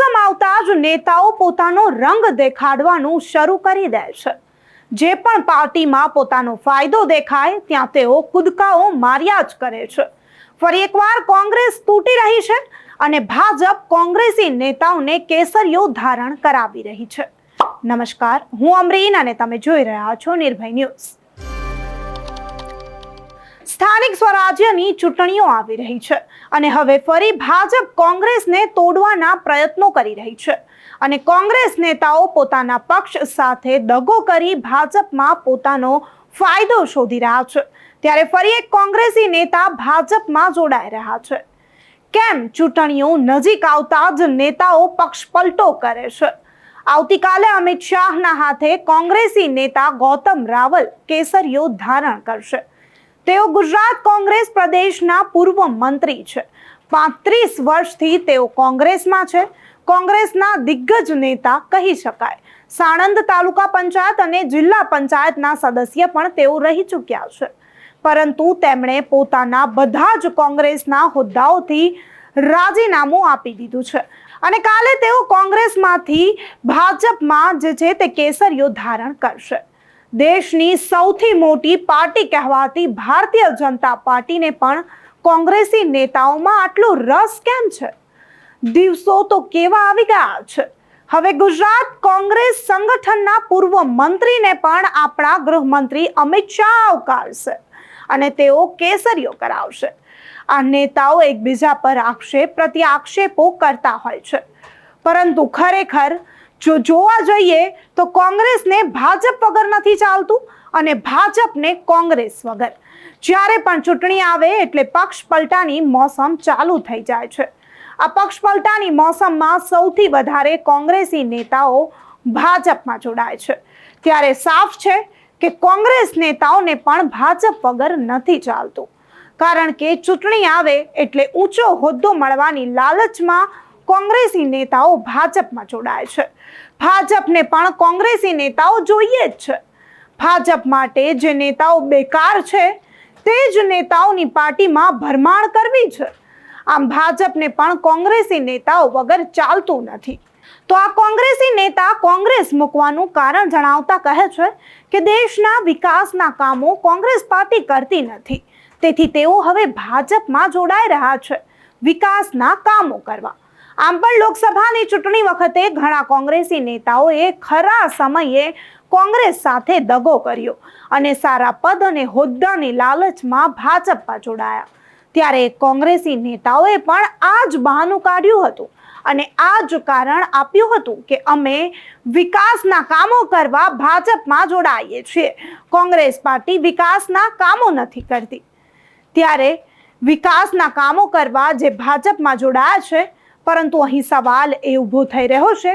આવતા જ નેતાઓ પોતાનો રંગ દેખાડવાનું શરૂ કરી દે છે. જે પણ પાર્ટીમાં પોતાનો ફાયદો દેખાય, ત્યાં તેઓ કૂદકાઓ માર્યા જ કરે છે. ફરી એકવાર કોંગ્રેસ તૂટી રહી છે અને ભાજપ કોંગ્રેસી નેતાઓને કેસરીઓ ધારણ કરાવી રહી છે. નમસ્કાર, હું અમરીન અને તમે જોઈ રહ્યા છો નિર્ભય ન્યૂઝ. સ્થાનિક સ્વરાજ્યની ચૂંટણીઓ આવી રહી છે અને હવે ફરી ભાજપ કોંગ્રેસને તોડવાના પ્રયત્નો કરી રહી છે. અને કોંગ્રેસ નેતાઓ પોતાના પક્ષ સાથે દગો કરી ભાજપમાં પોતાનો ફાયદો શોધી રહ્યા છે. ત્યારે ફરી એક કોંગ્રેસી નેતા ભાજપમાં જોડાઈ રહ્યા છે. કેમ ચૂંટણીઓ નજીક આવતા જ નેતાઓ પક્ષ પલટો કરે છે? આવતીકાલે અમિત શાહના હાથે કોંગ્રેસી નેતા ગૌતમ રાવલ કેસરીઓ ધારણ કરશે. તેઓ ગુજરાત કોંગ્રેસ પ્રદેશના પૂર્વ મંત્રી છે. પાંત્રીસ વર્ષથી તેઓ કોંગ્રેસમાં છે. કોંગ્રેસના દિગ્ગજ નેતા કહી શકાય. સાણંદ તાલુકા પંચાયત અને જિલ્લા પંચાયતના સદસ્ય પણ તેઓ રહી ચૂક્યા છે. પરંતુ તેમણે પોતાના બધા જ કોંગ્રેસના હોદ્દાઓથી રાજીનામું આપી દીધું છે. અને કાલે તેઓ કોંગ્રેસમાંથી ભાજપમાં જે છે તે કેસરીઓ ધારણ કરશે. દેશની સૌથી મોટી પાર્ટી કહેવાતી ભારતીય જનતા પાર્ટીને પણ કોંગ્રેસી નેતાઓમાં આટલો રસ કેમ છે? દિવસો તો કેવા આવી ગયા છે. હવે ગુજરાત કોંગ્રેસ સંગઠનના પૂર્વ મંત્રીને પણ આપણા ગૃહમંત્રી અમિત શાહ આવકારશે અને તેઓ કેસરીઓ કરાવશે. આ નેતાઓ એકબીજા પર આક્ષેપ પ્રત્યે આક્ષેપો કરતા હોય છે. પરંતુ ખરેખર જો જોવા જઈએ તો કોંગ્રેસને ભાજપ વગર નથી ચાલતું અને ભાજપને કોંગ્રેસ વગર. જ્યારે પણ ચૂંટણી આવે એટલે પક્ષ પલટાની મોસમ ચાલુ થઈ જાય છે. આ પક્ષ પલટાની મોસમમાં સૌથી વધારે કોંગ્રેસી નેતાઓ ભાજપમાં જોડાય છે. ત્યારે સાફ છે કે કોંગ્રેસ નેતાઓને પણ ભાજપ વગર નથી ચાલતું. કારણ કે ચૂંટણી આવે એટલે ઊંચો હોદ્દો મળવાની લાલચમાં કોંગ્રેસી નેતાઓ ભાજપમાં જોડાય છે. ભાજપને પણ કોંગ્રેસી નેતાઓ જોઈએ જ છે. ભાજપ માટે જે નેતાઓ બેકાર છે, તે જ નેતાઓની પાર્ટીમાં ભરમાણ કરવી છે. આમ ભાજપને પણ કોંગ્રેસી નેતાઓ વગર ચાલતું નથી. તો આ કોંગ્રેસી નેતા કોંગ્રેસ મૂકવાનું કારણ જણાવતા કહે છે કે દેશના વિકાસના કામો કોંગ્રેસ પાર્ટી કરતી નથી. તેથી તેઓ હવે ભાજપમાં જોડાઈ રહ્યા છે. વિકાસના કામો કરવા. આમ પણ લોકસભાની ચૂંટણી વખતે ઘણા કોંગ્રેસી નેતાઓએ ખરા સમયે કોંગ્રેસ સાથે દગો કર્યો અને સારા પદ અને હોદ્દાની લાલચમાં ભાજપમાં જોડાયા. ત્યારે કોંગ્રેસી નેતાઓએ પણ આ જ બહાનું કાઢ્યું હતું અને આ જ કારણ આપ્યું હતું કે અમે વિકાસના કામો કરવા ભાજપમાં જોડાઈએ છીએ. કોંગ્રેસ પાર્ટી વિકાસના કામો નથી કરતી. ત્યારે વિકાસના કામો કરવા જે ભાજપમાં જોડાયા છે પરંતુ અહીં સવાલ એ ઊભો થઈ રહ્યો છે.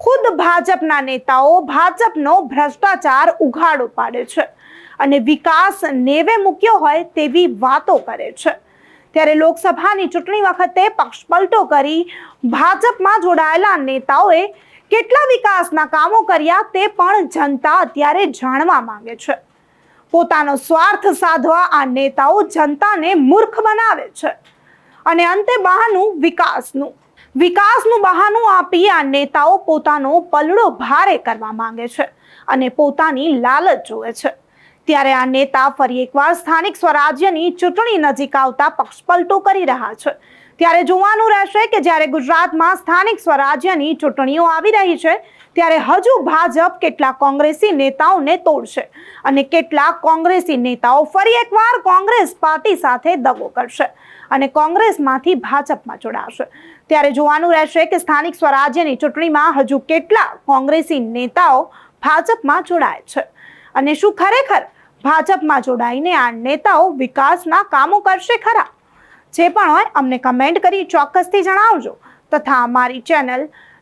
ખુદ ભાજપના નેતાઓ ભાજપનો ભ્રષ્ટાચાર ઉઘાડો પાડે છે અને વિકાસ નેવે મૂક્યો હોય તેવી વાતો કરે છે. ત્યારે લોકસભાની ચૂંટણી વખતે પક્ષપલટો કરી ભાજપમાં જોડાયેલા નેતાઓએ કેટલા વિકાસના કામો કર્યા તે પણ જનતા અત્યારે જાણવા માંગે છે. પોતાનો સ્વાર્થ સાધવા આ નેતાઓ જનતાને મૂર્ખ બનાવે છે. અને અંતે બહાનું વિકાસનું. વિકાસનું બહાનું આપી આ નેતાઓ પોતાનો પલડો ભારે કરવા માંગે છે અને પોતાની લાલચ જોવે છે. ત્યારે આ નેતા ફરી એકવાર સ્થાનિક સ્વરાજ્યની ચૂંટણી નજીક આવતા પક્ષપલટો કરી રહ્યા છે. ત્યારે જોવાનું રહેશે કે જ્યારે ગુજરાતમાં સ્થાનિક સ્વરાજ્યની ચૂંટણીઓ આવી રહી છે ત્યારે હજુ ભાજપ કેટલા કોંગ્રેસી નેતાઓને તોડશે અને કેટલાક કોંગ્રેસી નેતાઓ ફરી એકવાર કોંગ્રેસ પાર્ટી સાથે દગો કરશે અને કોંગ્રેસમાંથી ભાજપમાં જોડાશે. ત્યારે જોવાનું રહેશે કે સ્થાનિક સ્વરાજ્યની ચૂંટણીમાં હજુ કેટલા કોંગ્રેસી નેતાઓ ભાજપમાં જોડાય છે અને શું ખરેખર ભાજપમાં જોડાઈને આ નેતાઓ વિકાસના કામો કરશે ખરા? જે પણ હોય અમને કમેન્ટ કરી ચોક્કસથી જણાવજો તથા અમારી ચેનલ